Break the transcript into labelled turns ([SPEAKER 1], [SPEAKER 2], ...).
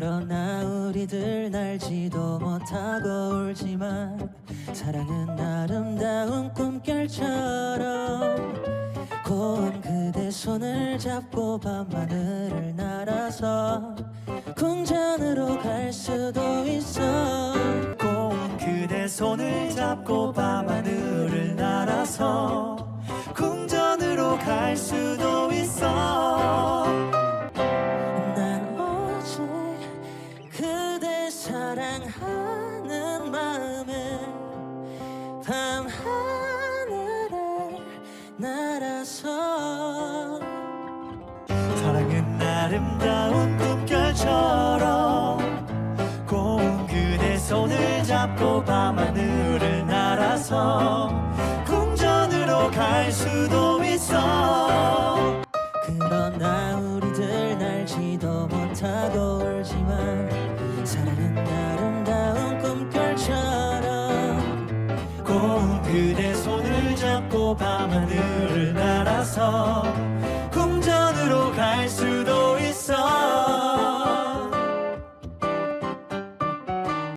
[SPEAKER 1] 그러나 우리들 날지도 못하고 울지만 사랑은 아름다운 꿈결처럼 고운 그대 손을 잡고 밤하늘을 날아서 궁전으로 갈 수도 있어.
[SPEAKER 2] 고운 그대 손을 잡고 밤하늘을 날아서 궁전으로 갈수
[SPEAKER 1] 사랑하는 마음에 밤하늘을 날아서
[SPEAKER 2] 사랑은 아름다운 꿈결처럼 고운 그대 손을 잡고 밤하늘을 날아서 궁전으로 갈 수도 있어.
[SPEAKER 1] 그러나 우리들 날지도 못하고 울지만 사랑은 아름다운 꿈결처럼
[SPEAKER 2] 고운 그대 손을 잡고 밤하늘을 날아서